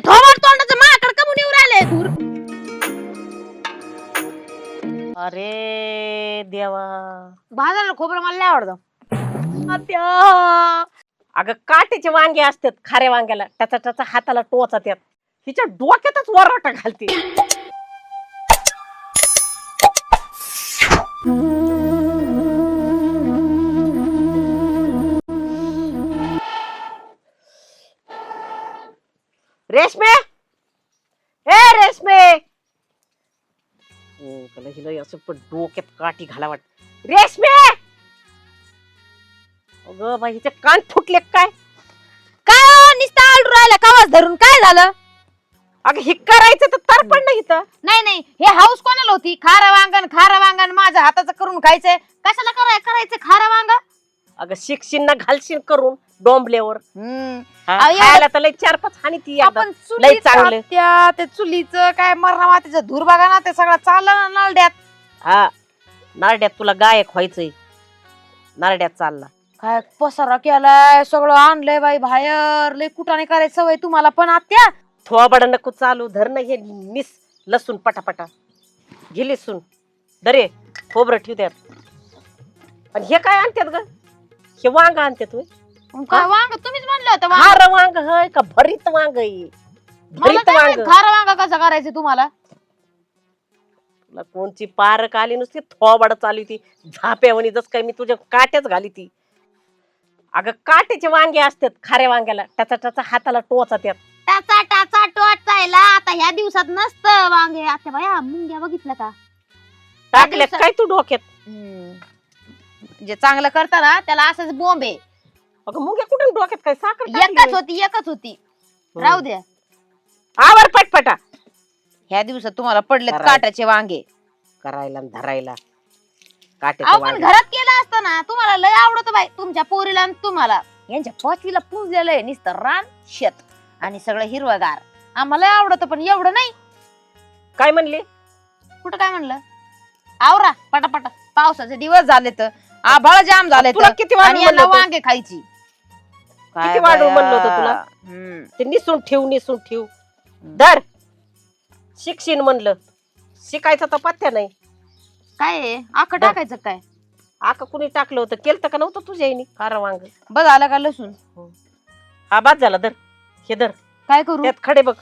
थोबाड तोंडाचं माकड कमून येऊ राहिले. दूर अरे देवा. भाजायला खोबरं मला लय आवडतं. आत्या. अगं काटेचे वांगे असतात खाऱ्या वांग्याला. त्याचा त्याचा हाताला टोचा त्यात हिच्या डोक्यातच वराटा घालते. त्याला हिला असं पण डोक्यात काठी घाला वाट रेशमे! अगं बाई हिचे कान फुटले काय? काय हो, नुसतं आलडू राहिला? कावाच धरून काय झालं? अगं हे करायचं तर तर पण नाही इथं. नाही नाही हे हाऊस कोणाला होती? खारा वांगण खारा वांगण माझ्या हाताचं करून खायचंय. कशाला कराय करायचं खारा वांग अगं शिक्षिन ना घालशील करून. डोंबल्यावर. हा, अहो, एवढं- खायला तर लय चार पाच हानी ती एकदा. आपण लय चुलीचं चांगलं. आत्या, ते चुलीचं काय मरणा मातीचं धूर बघा ना ते सगळं चाललं ना नळड्यात. हा नारड्यात तुला गायक व्हायचंय. नारड्यात चालला. काय पसारा केलाय सगळं आणलंय बाई बाहेर. लय कुठाने करायची सवय तुम्हाला पण आत्या. थोबाड नको चालू धर ना हे निस लसूण पटापटा. घे लसूण दरे खोबरं ठेव त्यात आणि हे काय आणतात ग? हे वांग आणतात होय? काय वांग? तुम्हीच म्हणलं होतं वांग. खार वांग हय का भरीत वांग आहे? मला भरीत काय माहीत वांग. खारं वांग कसं करायचं तुम्हाला? तुला कोणची पारक आली नुसती? थोबाड चालू ती झाप्यावणी जस काय मी तुझ्या काट्याच घाली ती. अगं काट्याचे वांगे असतात खाऱ्या वांग्याला. त्याचा त्याचा हाताला टोचा त्यात. टाचा टाचा टोचायला आता ह्या दिवसात नसतं वांगे. आता बाया मुंग्या बघितलं का? टाकल्या दिवसात- काय तू डोक्यात? जे चांगलं करता ना त्याला असंच बॉम्ब आहे. अगं मुंग्या कुठून डोक्यात काय साखर टाकली एकच होय? होती एकच होती. राहू द्या. आवर पटपटा. ह्या दिवसात तुम्हाला पडलेत करायचं. काट्याचे वांगे. करायला आणि धरायला. अहो काट्याचे पण वांगे. घरात केलं असतं ना तुम्हाला लय आवडत बाई तुमच्या पोरीला आणि तुम्हाला. यांच्या पाचवीला पुजलेलं आहे नुसतं रान शेत आणि सगळं हिरवगार. आम्हाला आवडत पण एवढं नाही. काय म्हणले? कुठं काय म्हणलं? आवरा पटापटा. पावसाचे दिवस झाले तर आभाळ जाम झाले तुला किती आणि यांना म्हणलं होतं? वांगे खायची. किती वाढवून बाया. म्हणलं होतं तुला? ते निसून ठेव निसून ठेव. धर. शिक्षण म्हणलं. शिकायचा तर पत्त्या नाही. काय आहे? आखं बरं. टाकायचं काय? आका कुणी टाकलं होतं? केलं का नव्हतं तुझ्या आईने? खारं वांग. बघ आलं का लसूण? हा. बाद झाला. धर. हे धर. काय करू? त्यात खडे बघ.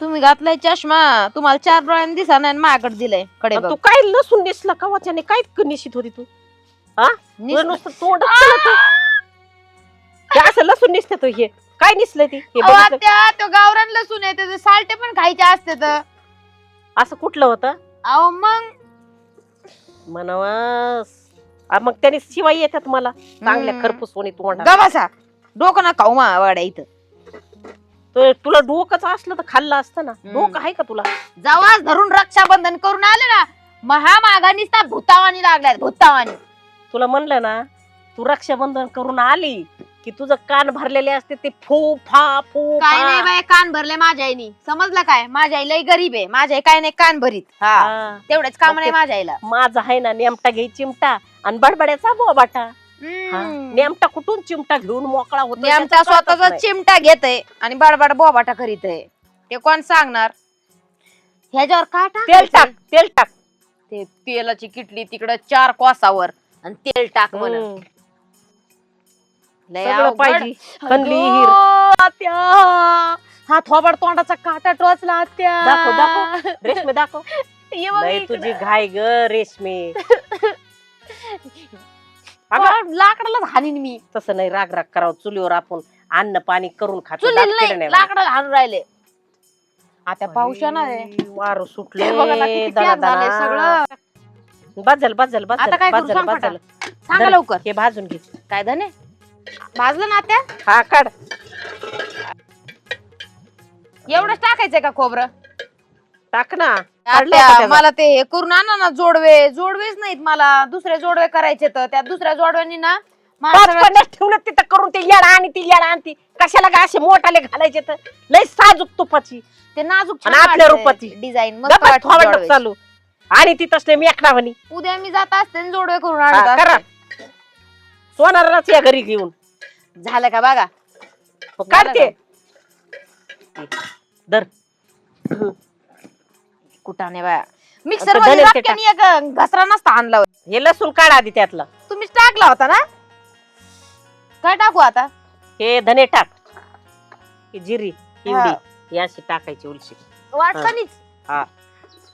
तुम्ही घातलाय चष्मा. तुम्हाला चार डोळ्यांनी दिसा नाही माझ्याकडे दिलंय. कडे आणि बघ. तू काय लसूण दिसला का वाच्याने काय निशित होती तू? तुझं नुसतं- नुसतं तोंड असं लसूण निसत तो हे. काय निसलं ती? हे अहो, बघितलं? आत्या, तो गावरान लसूण आहे त्याचे साल्टे पण खायचे असते तर. असं कुठलं होतं? अहो मग? म्हणावास आ, मग त्याने शिवाय येतात मला. चांगल्या हम्म. खरपूस तोंडा गबासा डोकं ना खाऊ मा वाड्या इथं. तुला डोकंच असलं तर खाल्लं असतं ना. हम्म. डोकं आहे का तुला? जवास धरून रक्षाबंधन करून आले ना. महामागा निसता भूतावानी लागल्यात भूतावानी. तुला म्हणलं ना तू रक्षाबंधन करून आली की तुझं कान भरलेले असते ते फू फा फू काय फा. नाही बाय कान भरले माझ्या आईनी समजलं काय? माझ्या आई लय गरीब आहे. माझ्या आई काय नाही कान भरीत. हा. हा. तेवढेच काम नाही माझ्या आईला माझा आहे ना नेमटा घे चिमटा आणि बडबड्याचा बोबाटा. हा. हम्म. नेमटा कुठून चिमटा घेऊन मोकळा होतो मी आमचा त्याचं कळतच स्वतःचा नाही. चिमटा घेतय आणि बाडबाड बोबाटा करीत आहे. ते कोण सांगणार? ह्याच्यावर का तेल टाक तेल टाक. ते तेलाची किटली तिकडं चार कोसावर. आणि तेल टाक म्हण. हम्म. लय सगळं अवघड. पाहिजे. खनली अगं, हिर. आत्या. हा थोबाड तोंडाचा काटा टोचला आत्या. दाखव, दाखव. रेशमे दाखव. ये बघ लय इकडं. तुझी घाय ग रेशमे. अगं, हा, लाकडालाच हाणीन मी. तसं नाही राग राग करावं. चुलीवर आपण अन्न पाणी करून खातो चुलीला दात किडे नाही नाही लाकडाला हाणून राहिले. आता. पाऊस येणार आहे. वारं सुटले हे बघा ना, किती पॅक झालंय सगळं. बाजल बाजल बाजल आता काय करू? सांग बाजल सांगा धर. लवकर. हे भाजून घे. काय धने भाजलं ना आत्या? हा काढ. एवढंच टाकायचंय का खोबरं? टाक ना. काढलं आत्या? मला ते हे करून आणा ना जोडवे. जोडवेच नाहीत मला. दुसरे जोडवे करायचे तर. त्या दुसऱ्या जोडव्यांनी ना मला पाच सगळं- पन्नास ठेवलं तिथं करून ते येडा आणि ती येडा आणि ती. कशाला का असे मोठाले घालायचे तर? लय साजूक तुपाची. ते नाजूक आणि आतल्या रूपाची. डिझाईन मस्त गप्पा वाटते थोबाड जोडवे. चालू. आणि ती तसले मेकणा म्हणी. उद्या मी जात असते आणि जोडवे करून हा, आणत करा. असते. सोनाराच या घरी घेऊन. झालं का बघा? हो, काढते. दर कुठाने बाया? मिक्सर आता मध्ये धने ते रक्क्याने एक घसरा नसता आणला होता. हे लसूण काढ आधी त्यातला. तुम्हीच टाकला होता ना? काय टाकू आता? हे धने टाक. ही जिरी हा. ही अशी टाकायची उलशी. वाटतानीच हा.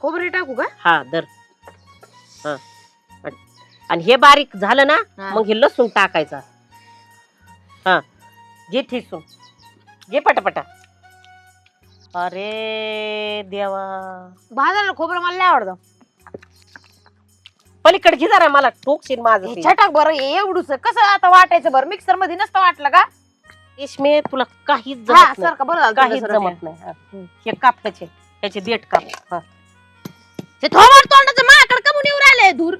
खोबरे टाकू का? हा दर हा. आणि- हे बारीक झालं ना हा. मग हे लसूण टाकायचा. हा. घे ठिसून घे पटापटा. अरे देवा. भाजायला खोबरं मला लय आवडतं. पलीकडे घे जरा मला ठोकशील माझं हे ते. छटाक बरं हे एवढूच. कसं आता वाटायचं बरं? मिक्सरमध्ये नसतं वाटलं का? रेशमे तुला काहीच हा जमत नाही. सारखं बरं झालं काहीच जमत नाही. हा. हे काप ह्याचे. ह्याचे देठ काप. हा. ते थोबड तोंडाचं माझ्याकडे कमून येऊ राहिलंय दूर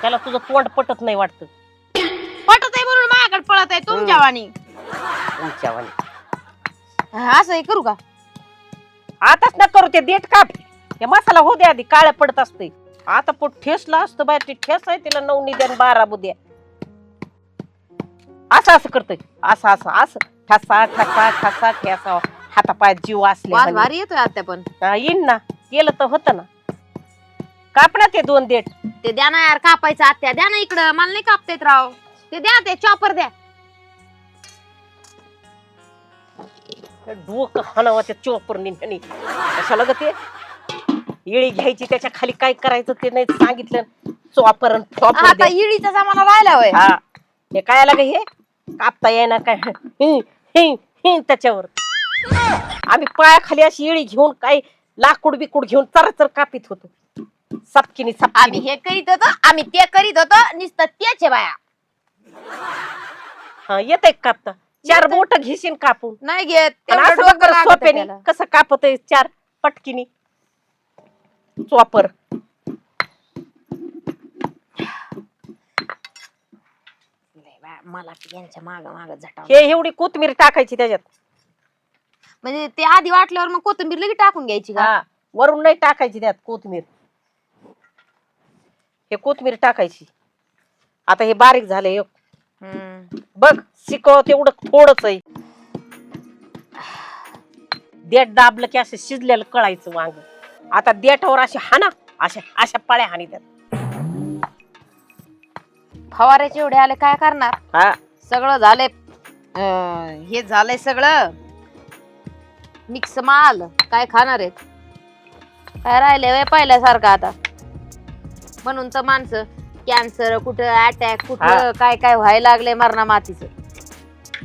त्याला तुझं तोंड पटत नाही वाटतं. पटत आहे म्हणून माझ्याकडे पळत आहे तुमच्या वाणी. हा, असं हे करू का? आताच न करू ते देठ काप. हे मसाला हो दे आधी काळ्या पडत असते. आता पोट ठेसला असतं बाय ते ठेस आहे तिला नऊ निद्या बारा बुद्या. असं असं करतोय. असं असं असं. ठसा ठसा ठसा ठेसा हातापायात जीव असले वास म्हणे. भारी येतोय आता पण. हा, येईन ना. केलं तर होतं ना. काप ना ते दोन देठ. ते द्या ना यार कापायचं आत्या. द्या ना इकडं. मला नाही कापता येत राव. ते द्या ते चॉपर द्या. डोकं हाणावं त्या चोपर निघणी कशाला ग ते? इळी घ्यायची त्याच्याखाली काय करायचं ते नाही सांगितलं. चोपर आणि flopper आता. इडीचा सामान राहिला होय. हा. हे काय आला ग हे? कापता येईना काय? हिं, हिं, हिं त्याच्यावर. आम्ही पायाखाली अशी इळी घेऊन काय लाकूड बिकूड घेऊन चर चर कापीत होतो. सपकिनी आम्ही सपकिनी हे करीत होतो आम्ही ते करीत होतो नुसतं तेच आहे बाया. हा येत कापता? चार बोट घेशील कापून. नाही घेत आणि तेवढं असं डोकं बघ लागतं सोप्याने त्याला. कसं कापत चार पटकिनी? चॉपर. बाया, मला ते यांच्या माग माग झटाव हे एवढी कोथमीर टाकायची त्याच्यात. म्हणजे ते आधी वाटल्यावर मग कोथिंबीर लगेच टाकून घ्यायची का? हा वरून नाही टाकायची त्यात कोथमीर हे कोथमीर टाकायची. आता हे बारीक झाले हम्म. बघ शिकव तेवढं थोडच आहे. देठ दाबलं की असं शिजलेलं कळायचं वांग. आता देठावर अशी हाना अशा अशा पळ्या हानी त्यात. फवाऱ्याचे एवढे आले काय करणार? हा. सगळं झालंय. अं, हे झालंय सगळं. मिक्स माल. काय खाणार आहेत? काय राहिले वय पहिल्यासारखं आता? म्हणून तर माणसं कॅन्सर कुठं अटॅक कुठं हा. काय काय व्हायला लागले मरणा मातीचं.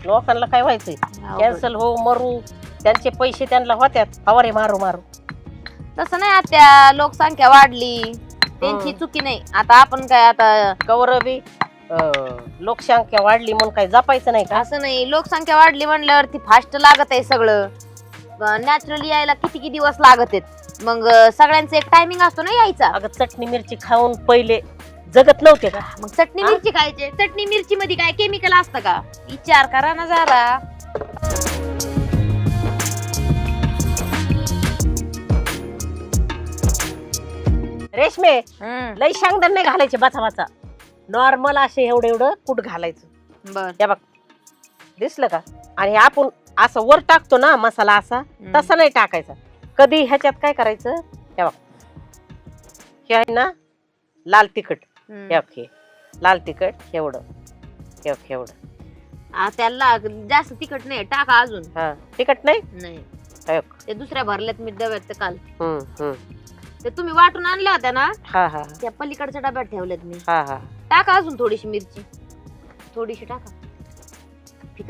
लोकांना काय व्हायचंय? कॅन्सल हो मरू त्यांचे पैसे त्यांना होत्यात. फवारे मारू मारू. तसं नाही आत्या लोकसंख्या वाढली. त्यांची. चुकी नाही. आता आपण काय आता कवर बी अं, लोकसंख्या वाढली म्हणून काय जपायचं नाही का? असं नाही. लोकसंख्या वाढली म्हणल्यावरती फास्ट लागत आहे सगळं. नॅचरली यायला किती किती दिवस लागत आहेत? मग सगळ्यांचा एक टायमिंग असतो ना यायचा? अगं चटणी मिरची खाऊन पहिले जगत नव्हते का? मग चटणी हा? मिरची खायचे. चटणी मिरची मध्ये काय केमिकल असतं का? विचार करा ना जरा. रेशमे हम्म, लई शेंगदाण नाही घालायचे बचा बचा नॉर्मल असे एवढं एवढं कूट घालायचं. बर. हे बघ. दिसलं का? आणि आपण असं वर टाकतो ना मसाला असा तसा नाही टाकायचा. कधी ह्याच्यात काय करायचं? हे बघ. हे आहे ना लाल तिखट. हम्म. हे बघ हे. लाल तिखट एवढं. हे बघ एवढं. आ, त्याला जास्त तिखट नाही टाका अजून. हा तिखट नाही? नाही. हे बघ. ते दुसऱ्या भरल्यात मी डब्यात ते काल. हम्म, हम्म. ते तुम्ही वाटून आणल्या होत्या ना? हा हा त्या पलीकडच्या डब्यात ठेवल्यात मी. हा हा. टाका अजून थोडीशी मिरची. थोडीशी टाका.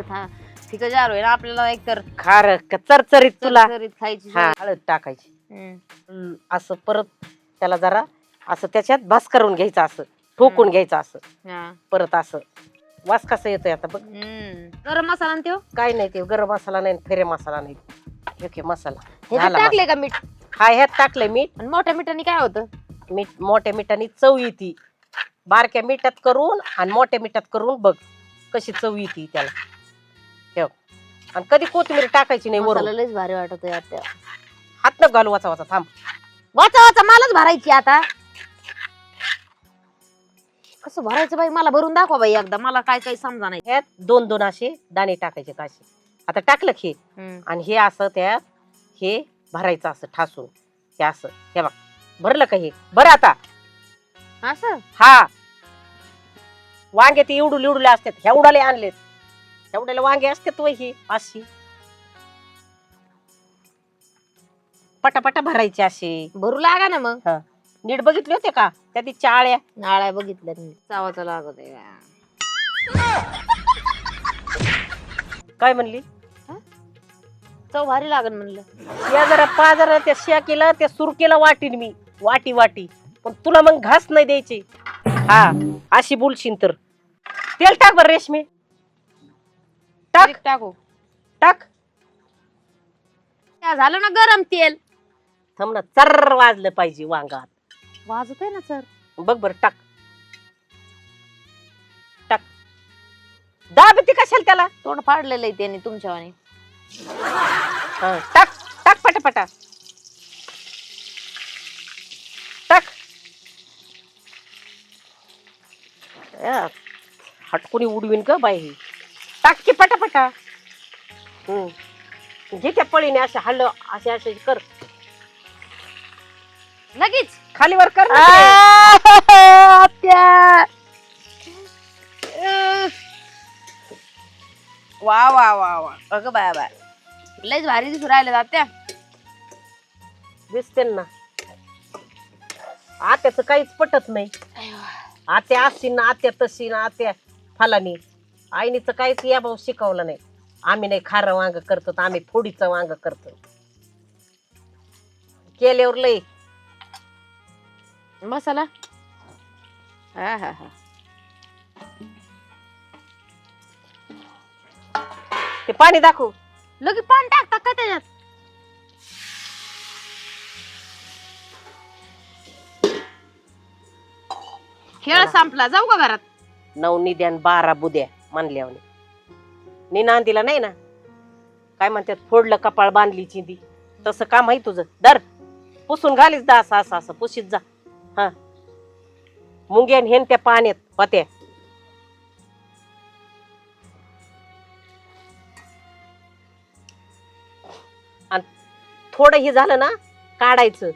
हा. फिकं जार होईल आपल्याला एकतर खार चरचरीत तुला. चरचरीत खायची हा सवय. हळद टाकायची. हम्म. हम्म, असं परत त्याला जरा असं त्याच्यात भास करून घ्यायचं असं. ठोकून. घ्यायचं असं. हा. परत असं. वास कसा येतोय आता बघ. हम्म. गरम मसाला आणि त्यो? काय नाही ते गरम मसाला नाही फेरे मसाला नाही. घे मसाला. हे झाला टाकले का मीठ. हा ह्यात टाकलंय मीठ. आणि मोठ्या मिठाने काय होतं? मीठ मोठ्या मिठाने चव येते. बारक्या मिठात करून आणि मोठ्या मिठात करून बघ कशी चव येते त्याला. आणि कधी कोथिंबीर टाकायची नाही मसाला वरून लयच भारी वाटत. आता हात न घालू वाचा वाचा थांब. वाचा वाचा मलाच भरायची आता. कसं भरायचं बाई? मला भरून दाखवा बाई एकदा. मला काय काय समजा नाही. ह्यात दोन दोन असे दाणे टाकायचे असे. आता टाकलं की हम्म. आणि हे असं त्यात हे भरायचं असं ठासून. हे असं. हे बघ. भरलं का हे? बरं आता. असं? हा. वांगे ते इवडूल इवडूले असतात ह्या उडाले आणलेत. एवढ्याला वांगे असतात वय ही अशी. पटापटा भरायचे असे भरू लागा ना मग. नीट बघितले होते का? त्या ती चाळ्या. नाळ्या बघितल्या मी. चावाचं लागत आहे काय म्हणली? चव भारी लागन म्हणलं. या जरा पा जरा त्या शिया केला त्या सुरकेला वाटीन मी. वाटी वाटी. पण तुला मग घास नाही द्यायची. हा अशी बोलशील तर. तेल टाक बरं रेशमी. टाक. तरी टाकू. टाक. त्या झालं ना गरम तेल. थांब ना चर्र वाजलं पाहिजे वांगात. वाजत आहे ना सर बघ बर टाक. टाक. दाब ती कशाला त्याला? तोंड फाडलेलं आहे त्याने तुमच्यावाने. हा, टाक टाक पटापटा. टाक. हटकुनी उडवीन का बाई? ही? टाक की पटापटा. हम्म. घे त्या पळीने असे हल्ल असे असे कर. लगेच. खाली वर कर ना. आत्या वा वा वा वा. अगं बाय बाय लयच भारी दिसू राहिले आत्या दिसते ना. आत्याच काहीच पटत नाही. आत्या अशी ना आत्या तशी ना आत्या फलानी. आईनीच काहीच या भाऊ शिकवलं नाही. आम्ही नाही खारं वांग करतो तर आम्ही फोडीचं वांग करतो. केल्यावर लय. मसाला? हा हा हा. ते पाणी दाखव. लगे पाणी टाकता काय त्याच्यात? खेळ संपला. जाऊ का घरात? नऊ निद्यान बारा बुद्या. मानल्यावर नि नांदीला नाही ना? काय म्हणतात फोडलं कपाळ बांधली चिंदी तसं काम आहे तुझं. दर पुसून घालीच दा असं असं असं. पुशीत जा. हा. मुंग्यान हेन त्या पाण्यात होत्या आणि थोडं हे झालं ना काढायचं.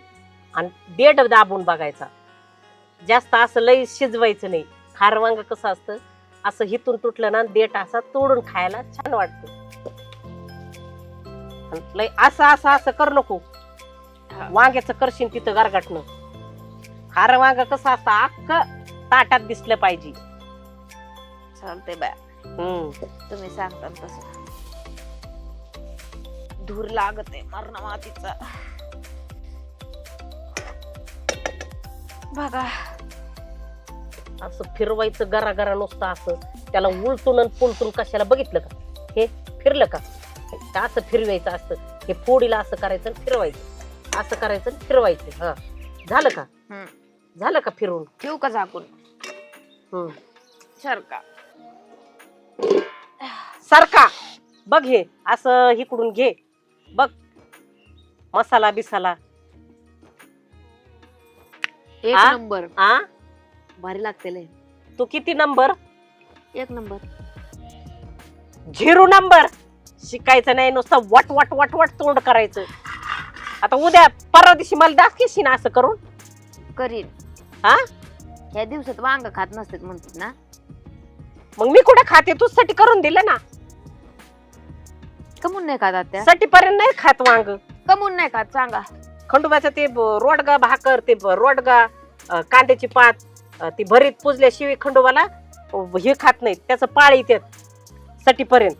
आणि देठ दाबून बघायचा. जास्त असं लई शिजवायचं नाही. खार वांग कसं असतं? असं हिथून तुटलं ना देठ असा तोडून खायला छान वाटतं. लय असं असं असं कर नको. वांग्याचं करशील तिथं गारगाटणं खार वांग कसं असतं अख्ख ताटात दिसलं पाहिजे. चालते बाय. हम्म. तुम्ही सांगता तसं. धूर लागत आहे मरण मातीचा. बघा. असं फिरवायचं गरा गरा नुसतं असं. त्याला उलटून आणि पुलटून कशाला बघितलं का? हे फिरलं का? हे असं फिरवायचं असतं हे फोडीला असं करायचं आणि फिरवायचं. असं करायचं आणि फिरवायचं. हा. झालं का? हम्म. झालं का फिरून? ठेवू का झाकून? हम्म. सारखा. सारखा. बघ हे असं इकडून घे. बघ. मसाला बिसाला. एक आ? नंबर. आ? भारी लागते लय तू किती नंबर? एक नंबर. Zero number? शिकायचं नाही नुसतं वट वट वट वट तोंड करायचं. आता उद्या परवा दिवशी मला दाखवशील ना असं करून? करीन. हा? ह्या दिवसात वांग खात नसतात म्हणतात ना. मग मी कुठे खाते? तुझसाठी करून दिलं ना. कमून नाही खात त्या साठी पर्यंत नाही खात वांग. कमून नाही खात सांगा. खंडोबाचं ते ब- रोडगा भाकर ते ब- रोडगा अं, कांद्याची पात ती भरीत पुजल्याशिवाय खंडोबाला हे खात नाहीत त्याचं पाळ येतात सटीपर्यंत.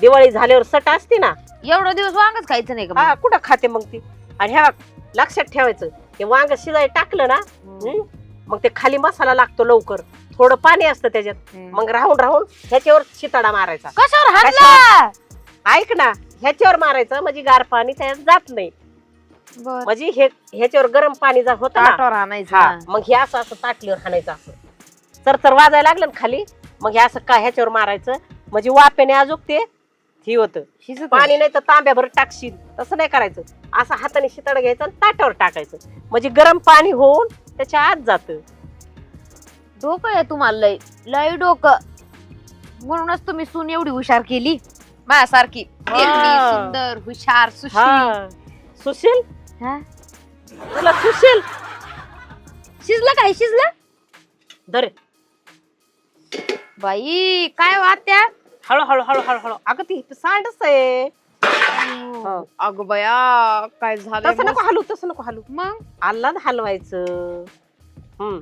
दिवाळी झाल्यावर सट असते ना. एवढा दिवस वांगच खायचं नाही का हा? कुठं खाते मग ती? आणि ह्या लक्षात ठेवायचं ते वांग शिजाय टाकलं ना हम्म. हं, मग ते खाली मसाला लागतो लवकर. थोडं पाणी असतं त्याच्यात. मग राहून राहून ह्याच्यावर शिताडा मारायचा. कशावर हाणला? ऐक ना ह्याच्यावर मारायचं म्हणजे गार पाणी त्याच्यात जात नाही. बर. म्हणजे हे ह्याच्यावर गरम पाणी जा होतं ना ताटावर हाणायचं हा मग हे असं असं ताटलीवर हाणायचं असं. तर तर वाजायला लागलं ना खाली मग हे असं काय ह्याच्यावर मारायचं? म्हणजे वापेने अजून ते हे होतं. शिजत पाणी नाही तर तांब्याभर टाकशील तसं नाही करायचं. असं हाताने शिताड घ्यायचं आणि ताटावर टाकायचं. म्हणजे गरम पाणी होऊन त्याच्या आत जात. डोकं आहे तुम्हाला लय लय डोकं. म्हणूनच तुम्ही सून एवढी हुशार केली. माझ्यासारखी. देखणी. सुंदर हुशार सुशील. हा. सुशील? हा? तुला सुशील शिजलं काय? शिजलं? दरे बाई काय वात्या हळू हळू हळू हळू हळू. अगं ती सांडच आहे. हो. अगं बया काय झालं तसं नको हलू तसं नको हलू. मग? आल्लाद हलवायचं. हम्म.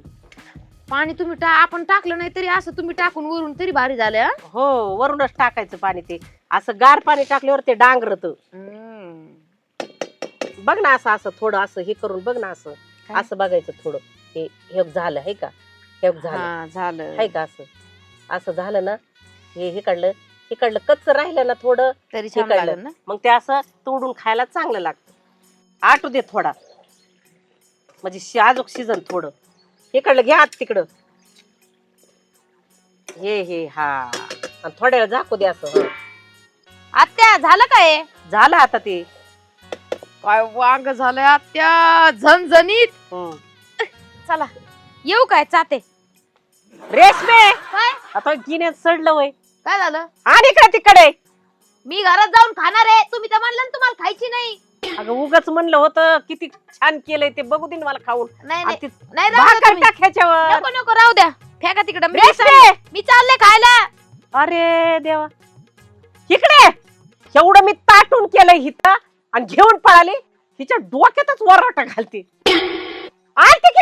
पाणी तुम्ही टा आपण टाकलं नाही तरी असं तुम्ही टाकून वरून तरी भारी झालं हा? हो वरूनच टाकायचं पाणी ते. असं गार पाणी टाकल्यावर ते डांगरत. बघ ना असं असं थोडं असं हे करून बघ ना असं. काय? असं बघायचं थोडं. हे हे झालं हे का? हे झालं. हा, झालं. आहे का असं? असं झालं ना हे हे काढलं हे काढलं कच्च राहिलं ना थोडं तरी हे. लागेल ना? मग ते असं तोडून खायला चांगलं लागतं. आटू दे थोडा. म्हणजे शि- अजून शिजन थोडं. हे काढलं घ्या आत तिकडं. हे हे हा. आणि थोड्या वेळ झाकू दे असं. हं. आत्या झालं काय? झालं आता ते. काय वांग झालंय आत्या झणझणीत. हं. चला येऊ काय चाते. रेशमे! काय? आता गिन्यात सडलं वय. काय झालं? आणि काय तिकडे. मी घरात जाऊन खाणार आहे. तुम्ही तर म्हणलं ना तुम्हाला खायची नाही. अगं उगाच म्हणलं होतं किती छान केलंय ते. बघू दे ना मला खाऊन. नाही आणि नाही ते नाही राहू द्या भाकर तुम्ही. टाक ह्याच्यावर. नको नको राहू द्या. फेका तिकडं. मी रेशमे! चालले- मी चालले खायला. अरे देवा. इकडे! एवढं मी ताटून केलंय हिथं. आणि घेऊन पळाले हिच्या डोक्यातच वराटा घालते. आल ते